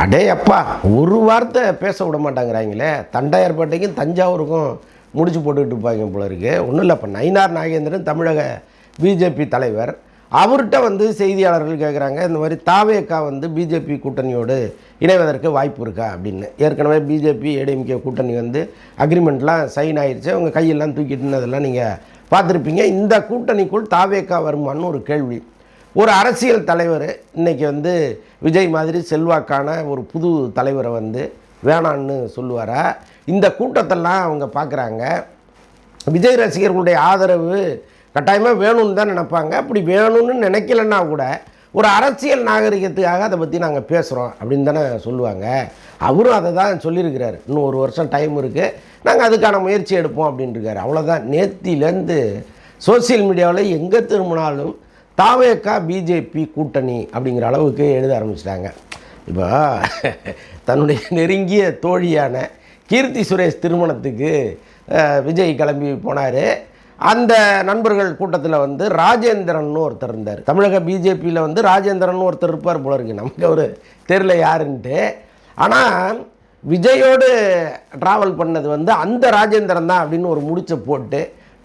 அடே அப்பா ஒரு வார்த்தை பேச விட மாட்டாங்கிறாங்களே. தண்டையார்பேட்டைக்கும் தஞ்சாவூருக்கும் முடிச்சு போட்டுக்கிட்டு இருப்பாங்க போல இருக்கு. ஒன்றும் இல்லை இப்போ நயினார் நாகேந்திரன் தமிழக பிஜேபி தலைவர். அவர்கிட்ட வந்து செய்தியாளர்கள் கேட்குறாங்க இந்த மாதிரி தாவேக்கா வந்து பிஜேபி கூட்டணியோடு இணைவதற்கு வாய்ப்பு இருக்கா அப்படின்னு. ஏற்கனவே பிஜேபி ஏடிஎம்கே கூட்டணி வந்து அக்ரிமெண்ட்லாம் சைன் ஆயிடுச்சு அவங்க கையெல்லாம் தூக்கிட்டு நீங்கள் பார்த்துருப்பீங்க. இந்த கூட்டணிக்குள் தாவேக்கா வருமான்னு ஒரு கேள்வி. ஒரு அரசியல் தலைவர் இன்றைக்கி வந்து விஜய் மாதிரி செல்வாக்கான ஒரு புது தலைவரை வந்து வேணான்னு சொல்லுவாரா? இந்த கூட்டத்தெல்லாம் அவங்க பார்க்குறாங்க. விஜய் ரசிகர்களுடைய ஆதரவு கட்டாயமாக வேணும்னு தான் நினப்பாங்க. அப்படி வேணும்னு நினைக்கலன்னா கூட ஒரு அரசியல் நாகரிகத்துக்காக அதை பற்றி நாங்கள் பேசுகிறோம் அப்படின்னு தானே சொல்லுவாங்க. அவரும் அதை தான் சொல்லியிருக்கிறாரு. இன்னும் ஒரு வருஷம் டைம் இருக்குது நாங்கள் அதுக்கான முயற்சி எடுப்போம் அப்படின்ட்டுருக்காரு அவ்வளோதான் நேத்திலேருந்து சோசியல் மீடியாவில் எங்கே திரும்பினாலும் தாவேக்கா பிஜேபி கூட்டணி அப்படிங்கிற அளவுக்கு எழுத ஆரம்பிச்சிட்டாங்க. இப்போ தன்னுடைய நெருங்கிய தோழியான கீர்த்தி சுரேஷ் திருமணத்துக்கு விஜய் கிளம்பி போனார். அந்த நண்பர்கள் கூட்டத்தில் வந்து ராஜேந்திரன் ஒருத்தர் இருந்தார். தமிழக பிஜேபியில் வந்து ராஜேந்திரன் ஒருத்தர் இருப்பார் போல இருக்கு. நமக்கு அவர் தெரில யாருன்ட்டு. ஆனால் விஜயோடு ட்ராவல் பண்ணது வந்து அந்த ராஜேந்திரன் தான் அப்படின்னு ஒரு முடிச்சை போட்டு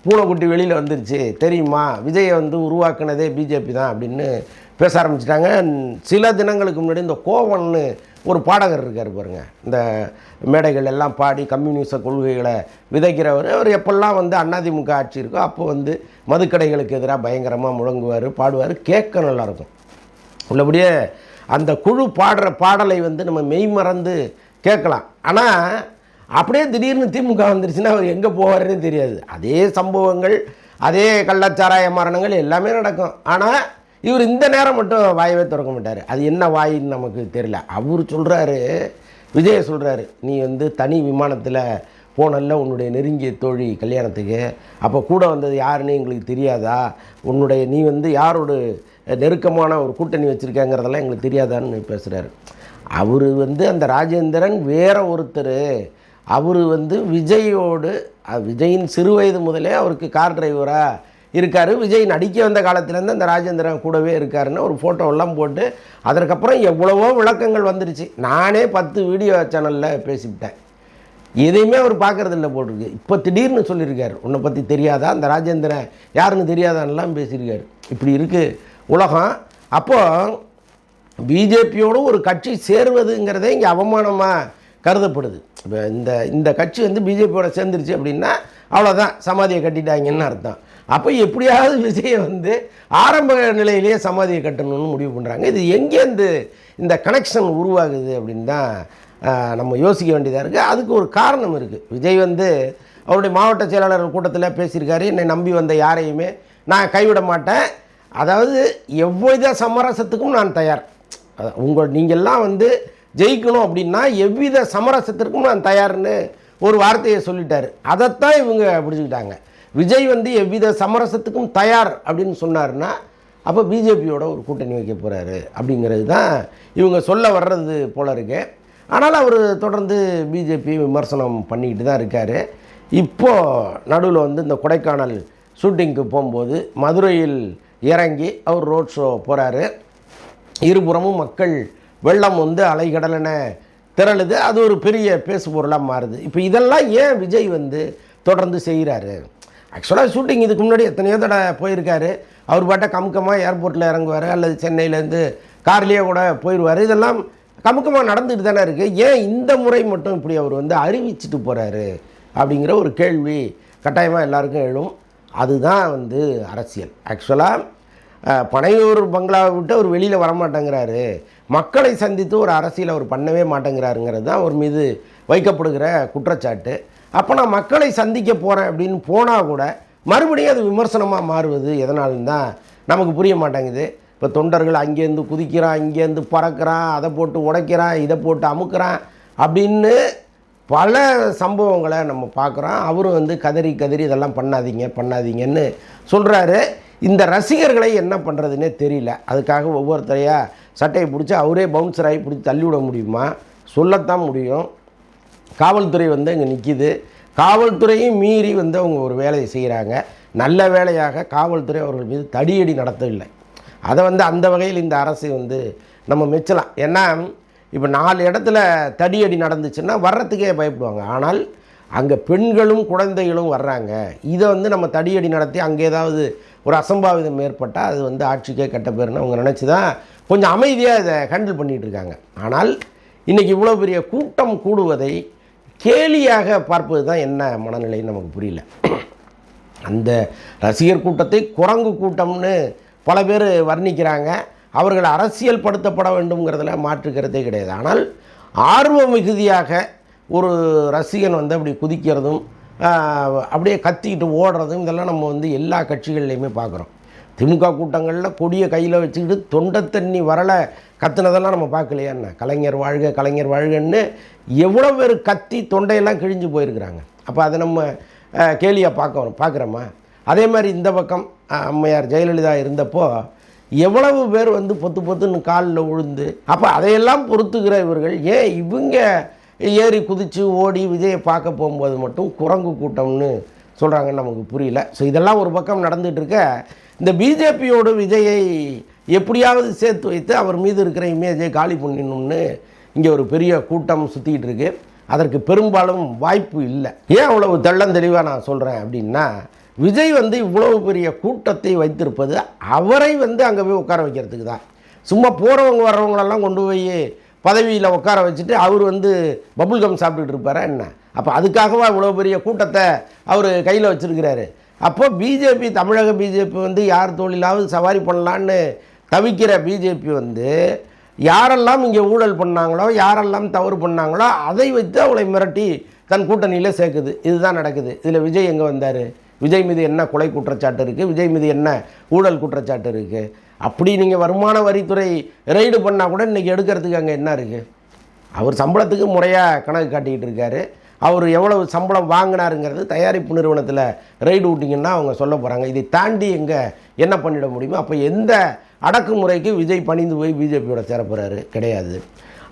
பூனைக்குட்டி வெளியில் வந்துருச்சு. தெரியுமா? விஜயை வந்து உருவாக்குனதே பிஜேபி தான் அப்படின்னு பேச ஆரம்பிச்சிட்டாங்க. சில தினங்களுக்கு முன்னாடி இந்த கோவன்னு ஒரு பாடகர் இருக்கார் பாருங்கள் இந்த மேடைகள் எல்லாம் பாடி கம்யூனிச கொள்கைகளை விதைக்கிறவர். அவர் எப்பெல்லாம் வந்து அதிமுக ஆட்சி இருக்கோ அப்போ வந்து மதுக்கடைகளுக்கு எதிராக பயங்கரமாக முழங்குவார் பாடுவார் கேட்க நல்லாயிருக்கும் உள்ளபடியே அந்த குழு பாடுற பாடலை வந்து நம்ம மெய் மறந்து கேட்கலாம். ஆனால் அப்படியே திடீர்னு திமுக வந்துருச்சுன்னா அவர் எங்கே போவாருன்னு தெரியாது. அதே சம்பவங்கள் அதே கள்ளச்சாராய மரணங்கள் எல்லாமே நடக்கும். ஆனால் இவர் இந்த நேரம் மட்டும் வாயவே திறக்க மாட்டார். அது என்ன வாயின்னு நமக்கு தெரியல. அவர் சொல்கிறாரு விஜய சொல்கிறாரு நீ வந்து தனி விமானத்தில் போனல்ல உன்னுடைய நெருங்கிய தோழி கல்யாணத்துக்கு. அப்போ கூட வந்தது யாருன்னு எங்களுக்கு தெரியாதா? உன்னுடைய நீ வந்து யாரோட நெருக்கமான ஒரு கூட்டணி வச்சுருக்கேங்கிறதெல்லாம் எங்களுக்கு தெரியாதான்னு பேசுகிறாரு அவர் வந்து அந்த ராஜேந்திரன் வேற ஒருத்தர். அவர் வந்து விஜயோடு விஜயின் சிறு வயது முதலே அவருக்கு கார் டிரைவராக இருக்கார். விஜய் நடிக்க வந்த காலத்துலேருந்து அந்த ராஜேந்திரன் கூடவே இருக்காருன்னு ஒரு ஃபோட்டோவெல்லாம் போட்டு அதற்கப்புறம் எவ்வளவோ விளக்கங்கள் வந்துருச்சு. நானே பத்து வீடியோ சேனலில் பேசிவிட்டேன். எதையுமே அவர் பார்க்கறது இல்லை போட்டிருக்கு. இப்போ திடீர்னு சொல்லியிருக்காரு. உன்னை பற்றி தெரியாதா? அந்த ராஜேந்திரன் யாருன்னு தெரியாதான்லாம் பேசியிருக்காரு. இப்படி இருக்குது உலகம். அப்போது பிஜேபியோடு ஒரு கட்சி சேருவதுங்கிறதே இங்கே அவமானமாக கருதப்படுது. இப்போ இந்த இந்த கட்சி வந்து பிஜேபியோட சேர்ந்துருச்சு அப்படின்னா அவ்வளோதான் சமாதியை கட்டிட்டாங்கன்னு அர்த்தம். அப்போ எப்படியாவது விஜயை வந்து ஆரம்ப நிலையிலேயே சமாதியை கட்டணும்னு முடிவு பண்ணுறாங்க இது எங்கேருந்து இந்த கனெக்ஷன் உருவாகுது அப்படின்னு தான் நம்ம யோசிக்க வேண்டியதாக இருக்குது அதுக்கு ஒரு காரணம் இருக்குது விஜய் வந்து அவருடைய மாவட்ட செயலாளர் கூட்டத்தில் பேசியிருக்காரு. என்னை நம்பி வந்த யாரையுமே நான் கைவிட மாட்டேன். அதாவது எவ்வித சமரசத்துக்கும் நான் தயார். உங்கள் நீங்கள்லாம் வந்து ஜெயிக்கணும் அப்படின்னா எவ்வித சமரசத்திற்கும் நான் தயார்னு ஒரு வார்த்தையை சொல்லிட்டாரு. அதைத்தான் இவங்க பிடிச்சிக்கிட்டாங்க விஜய் வந்து எவ்வித சமரசத்துக்கும் தயார் அப்படின்னு சொன்னாருன்னா அப்போ பிஜேபியோட ஒரு கூட்டணி வைக்க போகிறாரு அப்படிங்கிறது தான் இவங்க சொல்ல வர்றது போல இருக்கு. ஆனால் அவர் தொடர்ந்து பிஜேபி விமர்சனம் பண்ணிக்கிட்டு தான் இருக்கார். இப்போது நடுவில் வந்து இந்த கொடைக்கானல் ஷூட்டிங்க்கு போகும்போது மதுரையில் இறங்கி அவர் ரோட் ஷோ போகிறாரு இருபுறமும் மக்கள் வெள்ளம் வந்து அலைகடலென திரளுது. அது ஒரு பெரிய பேசு பொருளாக மாறுது. இப்போ இதெல்லாம் ஏன் விஜய் வந்து தொடர்ந்து செய்கிறாரு? ஆக்சுவலாக ஷூட்டிங் இதுக்கு முன்னாடி எத்தனையோ தடவை போயிருக்காரு. அவர் பாட்ட கமுக்கமாக ஏர்போர்ட்டில் இறங்குவார் அல்லது சென்னையிலேருந்து கார்லேயே கூட போயிடுவார். இதெல்லாம் கமுக்கமாக நடந்துட்டு தானே இருக்குது ஏன் இந்த முறை மட்டும் இப்படி அவர் வந்து அறிவிச்சிட்டு போகிறாரு அப்படிங்கிற ஒரு கேள்வி கட்டாயமாக எல்லாருக்கும் எழும். அதுதான் வந்து அரசியல். ஆக்சுவலாக பனையூர் பங்களாவை விட்டு அவர் வெளியில் வரமாட்டேங்கிறாரு. மக்களை சந்தித்து ஒரு அரசியல் அவர் பண்ணவே மாட்டேங்கிறாருங்கிறது தான் அவர் மீது வைக்கப்படுகிற குற்றச்சாட்டு. அப்போ நான் மக்களை சந்திக்க போகிறேன் அப்படின்னு போனால் கூட மறுபடியும் அது விமர்சனமாக மாறுவது எதனாலும் தான் நமக்கு புரிய மாட்டேங்குது. இப்போ தொண்டர்கள் அங்கேருந்து குதிக்கிறான் இங்கேருந்து பறக்கிறான் அதை போட்டு உடைக்கிறான் இதை போட்டு அமுக்கிறான் அப்படின்னு பல சம்பவங்களை நம்ம பார்க்குறோம். அவரும் வந்து கதறி கதறி இதெல்லாம் பண்ணாதீங்க பண்ணாதீங்கன்னு சொல்கிறாரு இந்த ரசிகர்களை என்ன பண்ணுறதுனே தெரியல. அதுக்காக ஒவ்வொருத்தரையாக சட்டையை பிடிச்சி அவரே பவுன்சர் ஆகி பிடிச்சி தள்ளி விட முடியுமா? சொல்லத்தான் முடியும். காவல்துறை வந்து இங்கே நிற்கிது காவல்துறையும் மீறி வந்து அவங்க ஒரு வேலையை செய்கிறாங்க நல்ல வேலையாக காவல்துறை அவர்கள் மீது தடியடி நடத்தவில்லை. அதை வந்து அந்த வகையில் இந்த அரசு வந்து நம்ம மெச்சலாம். ஏன்னா இப்போ நாலு இடத்துல தடியடி நடந்துச்சுன்னா வர்றதுக்கே பயப்படுவாங்க. ஆனால் அங்கே பெண்களும் குழந்தைகளும் வர்றாங்க. இதை வந்து நம்ம தடியடி நடத்தி அங்கே ஏதாவது ஒரு அசம்பாவிதம் ஏற்பட்டால் அது வந்து ஆட்சிக்கே கெட்ட பேருன்னு அவங்க நினச்சி தான் கொஞ்சம் அமைதியாக இதை ஹேண்டில் பண்ணிகிட்டு இருக்காங்க. ஆனால் இன்றைக்கி இவ்வளோ பெரிய கூட்டம் கூடுவதை கேலியாக பார்ப்பது தான் என்ன மனநிலைன்னு நமக்கு புரியல. அந்த ரசிகர் கூட்டத்தை குரங்கு கூட்டம்னு பல பேர் வர்ணிக்கிறாங்க. அவர்கள் அரசியல் படுத்தப்பட வேண்டும்ங்கிறதுல மாற்றுக்கிறதே கிடையாது. ஆனால் ஆர்வ மிகுதியாக ஒரு ரசிகன் வந்து அப்படி குதிக்கிறதும் அப்படியே கத்திக்கிட்டு ஓடுறதும் இதெல்லாம் நம்ம வந்து எல்லா கட்சிகள்லையுமே பார்க்குறோம் திமுக கூட்டங்களில் கொடியை கையில் வச்சுக்கிட்டு தொண்டை தண்ணி வரலை கத்துனதெல்லாம் நம்ம பார்க்கலையா என்ன? கலைஞர் வாழ்க கலைஞர் வாழ்கன்னு எவ்வளோ பேர் கத்தி தொண்டையெல்லாம் கிழிஞ்சு போயிருக்கிறாங்க. அப்போ அதை நம்ம கேலியாக பார்க்கறோம் பார்க்குறோமா? அதே மாதிரி இந்த பக்கம் அம்மையார் ஜெயலலிதா இருந்தப்போ எவ்வளவு பேர் வந்து பொத்து பொத்துன்னு காலில் விழுந்து அப்போ அதையெல்லாம் பொறுத்துக்கிற இவர்கள் ஏன் இவங்க ஏறி குதித்து ஓடி விஜயை பார்க்க போகும்போது மட்டும் குரங்கு கூட்டம்னு சொல்கிறாங்கன்னு நமக்கு புரியல. ஸோ இதெல்லாம் ஒரு பக்கம் நடந்துகிட்ருக்க இந்த பிஜேபியோடு விஜயை எப்படியாவது சேர்த்து வைத்து அவர் மீது இருக்கிற இமேஜை காலி பண்ணிடணும்னு இங்கே ஒரு பெரிய கூட்டம் சுற்றிக்கிட்டு இருக்கு அதற்கு பெரும்பாலும் வாய்ப்பு இல்லை. ஏன் அவ்வளவு தெள்ளந்தெளிவாக நான் சொல்கிறேன் அப்படின்னா விஜய் வந்து இவ்வளவு பெரிய கூட்டத்தை வைத்திருப்பது அவரை வந்து அங்கே போய் உட்கார வைக்கிறதுக்கு தான். சும்மா போகிறவங்க வர்றவங்களெல்லாம் கொண்டு போய் பதவியில் உட்கார வச்சுட்டு அவர் வந்து பபுள் கம் சாப்பிட்டுட்டு இருப்பாரா என்ன? அப்போ அதுக்காகவா இவ்வளோ பெரிய கூட்டத்தை அவர் கையில் வச்சுருக்கிறாரு. அப்போ பிஜேபி தமிழக பிஜேபி வந்து யார் தொழிலாவது சவாரி பண்ணலான்னு தவிக்கிற பிஜேபி வந்து யாரெல்லாம் இங்கே ஊழல் பண்ணாங்களோ யாரெல்லாம் தவறு பண்ணாங்களோ அதை வைத்து அவளை மிரட்டி தன் கூட்டணியில் சேர்க்குது. இதுதான் நடக்குது. இதில் விஜய் எங்கே வந்தார்? விஜய் மீது என்ன கொலை குற்றச்சாட்டு இருக்குது விஜய் மீது என்ன ஊழல் குற்றச்சாட்டு இருக்குது அப்படி நீங்கள் வருமான வரித்துறை ரெய்டு பண்ணால் கூட இன்றைக்கி எடுக்கிறதுக்கு அங்கே என்ன இருக்குது அவர் சம்பளத்துக்கு முறையாக கணக்கு காட்டிக்கிட்டு இருக்காரு. அவர் எவ்வளவு சம்பளம் வாங்கினாருங்கிறது தயாரிப்பு நிறுவனத்தில் ரைடு விட்டிங்கன்னா அவங்க சொல்ல போகிறாங்க இதை தாண்டி எங்கே என்ன பண்ணிட முடியுமோ அப்போ எந்த அடக்குமுறைக்கு விஜய் பணிந்து போய் பிஜேபியோட சேரப்போகிறாரு கிடையாது.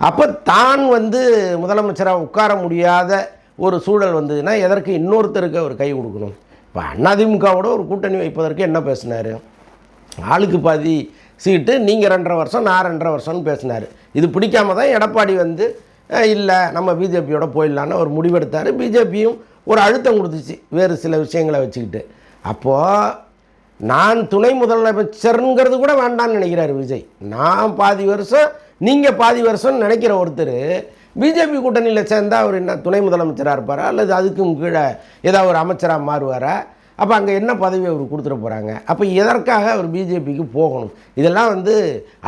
அப்போ தான் வந்து முதலமைச்சராக உட்கார முடியாத ஒரு சூழல் வந்ததுன்னா எதற்கு இன்னொருத்தருக்கு அவர் கை கொடுக்கணும்? இப்போ அதிமுகவோட ஒரு கூட்டணி வைப்பதற்கு என்ன பேசினார்? ஆளுக்கு பாதி சீட்டு நீங்கள் ரெண்டரை வருஷம் நான் ரெண்டரை வருஷம்னு பேசினார். இது பிடிக்காம தான் எடப்பாடி வந்து இல்லை நம்ம பிஜேபியோட போயிடலான்னு ஒரு முடிவெடுத்தார். பிஜேபியும் ஒரு அழுத்தம் கொடுத்துச்சு வேறு சில விஷயங்களை வச்சுக்கிட்டு. அப்போது நான் துணை முதலமைச்சருங்கிறது கூட வேண்டாம்னு நினைக்கிறாரு விஜய். நான் பாதி வருஷம் நீங்கள் பாதி வருஷம்னு நினைக்கிற ஒருத்தர் பிஜேபி கூட்டணியில் சேர்ந்தா அவர் என்ன துணை முதலமைச்சராக இருப்பாரா? அல்லது அதுக்கும் கீழே ஏதாவது ஒரு அமைச்சராக மாறுவாரா? அப்போ அங்கே என்ன பதவி அவர் கொடுத்துட போகிறாங்க அப்போ எதற்காக அவர் பிஜேபிக்கு போகணும்? இதெல்லாம் வந்து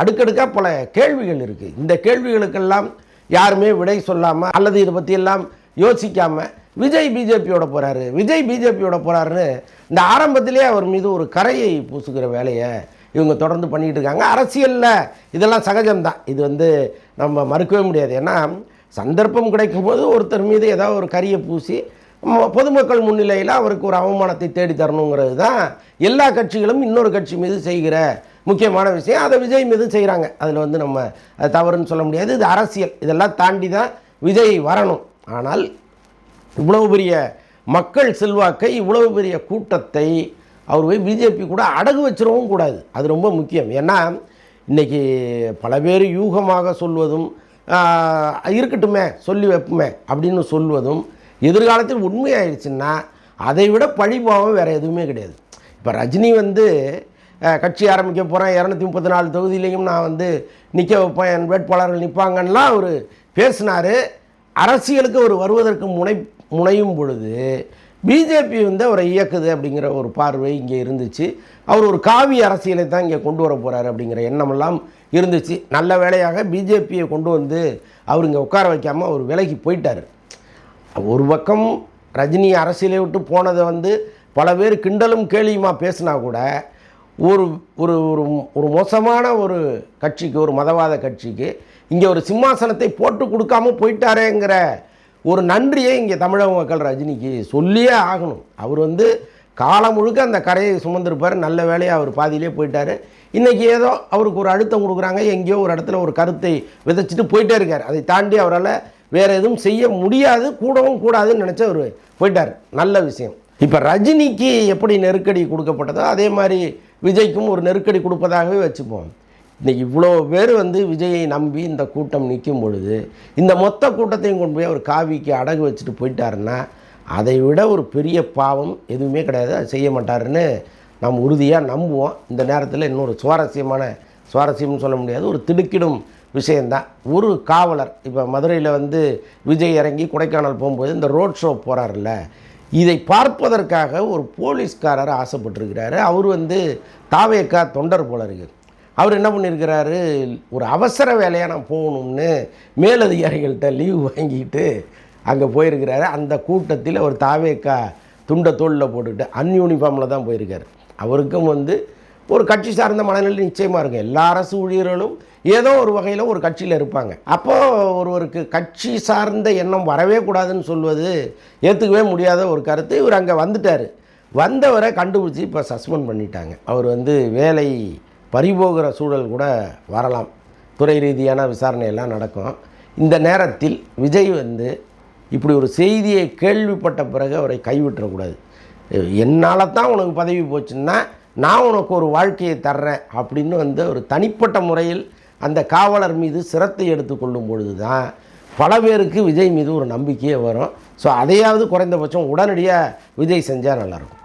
அடுக்கடுக்காக பல கேள்விகள் இருக்குது இந்த கேள்விகளுக்கெல்லாம் யாருமே விடை சொல்லாமல் அல்லது இதை பற்றியெல்லாம் யோசிக்காமல் விஜய் பிஜேபியோட போகிறாரு விஜய் பிஜேபியோட போகிறாருன்னு இந்த ஆரம்பத்திலே அவர் மீது ஒரு கரையை பூசுகிற வேலையை இவங்க தொடர்ந்து பண்ணிகிட்டு இருக்காங்க. அரசியலில் இதெல்லாம் சகஜம்தான். இது வந்து நம்ம மறுக்கவே முடியாது. ஏன்னா சந்தர்ப்பம் கிடைக்கும் போது ஒருத்தர் மீது ஏதாவது ஒரு கரியை பூசி பொதுமக்கள் முன்னிலையில் அவருக்கு ஒரு அவமானத்தை தேடி தரணுங்கிறது தான் எல்லா கட்சிகளும் இன்னொரு கட்சி மீது செய்கிற முக்கியமான விஷயம். அதை விஜய் மீது செய்கிறாங்க அதில் வந்து நம்ம தவறுன்னு சொல்ல முடியாது. இது அரசியல். இதெல்லாம் தாண்டி தான் விஜய் வரணும். ஆனால் இவ்வளவு பெரிய மக்கள் செல்வாக்கை இவ்வளவு பெரிய கூட்டத்தை அவர் போய் பிஜேபி கூட அடகு வச்சிடவும் கூடாது. அது ரொம்ப முக்கியம். ஏன்னா இன்றைக்கி பல பேர் யூகமாக சொல்வதும் இருக்கட்டுமே சொல்லி வைப்புமே அப்படின்னு சொல்வதும் எதிர்காலத்தில் உண்மையாயிருச்சுன்னா அதை விட பழிபாவம் வேறு எதுவுமே கிடையாது. இப்போ ரஜினி வந்து கட்சி ஆரம்பிக்க போகிறேன் இரநூத்தி முப்பத்தி நாலு தொகுதியிலையும் நான் வந்து நிற்க வைப்பேன் என் வேட்பாளர்கள் நிற்பாங்கன்னா அவர் பேசினார். அரசியலுக்கு அவர் வருவதற்கு முனை முனையும் பொழுது பிஜேபி வந்து அவரை இயக்குது அப்படிங்கிற ஒரு பார்வை இங்கே இருந்துச்சு. அவர் ஒரு காவி அரசியலை தான் இங்கே கொண்டு வர போகிறாரு அப்படிங்கிற எண்ணமெல்லாம் இருந்துச்சு. நல்ல வேலையாக பிஜேபியை கொண்டு வந்து அவர் இங்கே உட்கார வைக்காமல் அவர் விலகி போயிட்டார். ஒரு பக்கம் ரஜினி அரசியலை விட்டு போனதை வந்து பல பேர் கிண்டலும் கேலியுமா பேசினா கூட ஒரு ஒரு ஒரு ஒரு மோசமான ஒரு கட்சிக்கு ஒரு மதவாத கட்சிக்கு இங்கே ஒரு சிம்மாசனத்தை போட்டு கொடுக்காம போயிட்டாரேங்கிற ஒரு நன்றியை இங்கே தமிழக மக்கள் ரஜினிக்கு சொல்லியே ஆகணும். அவர் வந்து காலம் முழுக்க அந்த கரையை சுமந்திருப்பார். நல்ல வேலையாக அவர் பாதியிலே போயிட்டார். இன்றைக்கி ஏதோ அவருக்கு ஒரு அழுத்தம் கொடுக்குறாங்க. எங்கேயோ ஒரு இடத்துல ஒரு கருத்தை விதைச்சிட்டு போயிட்டே இருக்கார். அதை தாண்டி அவரால் வேறு எதுவும் செய்ய முடியாது கூடவும் கூடாதுன்னு நினச்ச அவர் போயிட்டார். நல்ல விஷயம். இப்போ ரஜினிக்கு எப்படி நெருக்கடி கொடுக்கப்பட்டதோ அதே மாதிரி விஜய்க்கும் ஒரு நெருக்கடி கொடுப்பதாகவே வச்சுப்போம். இன்றைக்கி இவ்வளோ பேர் வந்து விஜயை நம்பி இந்த கூட்டம் நிற்கும் பொழுது இந்த மொத்த கூட்டத்தையும் கொண்டு போய் அவர் காவிக்கு அடகு வச்சுட்டு போயிட்டாருன்னா அதை விட ஒரு பெரிய பாவம் எதுவுமே கிடையாது. அது செய்ய மாட்டாருன்னு நாம் உறுதியாக நம்புவோம். இந்த நேரத்தில் இன்னொரு சுவாரஸ்யமான சுவாரஸ்யம்னு சொல்ல முடியாது ஒரு திடுக்கிடும் விஷயந்தான். ஒரு காவலர் இப்போ மதுரையில் வந்து விஜய் இறங்கி கொடைக்கானல் போகும்போது இந்த ரோட் ஷோ போகிறாருல்ல இதை பார்ப்பதற்காக ஒரு போலீஸ்காரர் ஆசைப்பட்டிருக்கிறாரு. அவர் வந்து தாவேக்கா தொண்டர் போல இருக்கு. அவர் என்ன பண்ணியிருக்கிறாரு ஒரு அவசர வேலையாக நான் போகணும்னு மேலதிகாரிகள்கிட்ட லீவு வாங்கிட்டு அங்கே போயிருக்கிறாரு. அந்த கூட்டத்தில் ஒரு தாவேக்கா துண்டை தோளில் போட்டுக்கிட்டு அன்யூனிஃபார்மில் தான் போயிருக்காரு. அவருக்கும் வந்து ஒரு கட்சி சார்ந்த மனநிலை நிச்சயமாக இருக்கும். எல்லா அரசு ஊழியர்களும் ஏதோ ஒரு வகையில் ஒரு கட்சியில் இருப்பாங்க. அப்போது ஒருவருக்கு கட்சி சார்ந்த எண்ணம் வரவே கூடாதுன்னு சொல்வது ஏற்றுக்கவே முடியாத ஒரு கருத்து. இவர் அங்கே வந்துட்டார். வந்தவரை கண்டுபிடிச்சி இப்போ சஸ்பெண்ட் பண்ணிட்டாங்க. அவர் வந்து வேலை பறிபோகிற சூழல் கூட வரலாம். துறை ரீதியான விசாரணையெல்லாம் நடக்கும். இந்த நேரத்தில் விஜய் வந்து இப்படி ஒரு செய்தியை கேள்விப்பட்ட பிறகு அவரை கைவிட்டுறக்கூடாது. என்னால் தான் உனக்கு பதவி போச்சுன்னா நான் உனக்கு ஒரு வாழ்க்கையை தர்றேன் அப்படின்னு வந்து ஒரு தனிப்பட்ட முறையில் அந்த காவலர் மீது சிரத்தை எடுத்துக்கொள்ளும் பொழுது தான் பல பேருக்கு விஜய் மீது ஒரு நம்பிக்கையே வரும். ஸோ அதையாவது குறைந்தபட்சம் உடனடியாக விஜய் செஞ்சால் நல்லாயிருக்கும்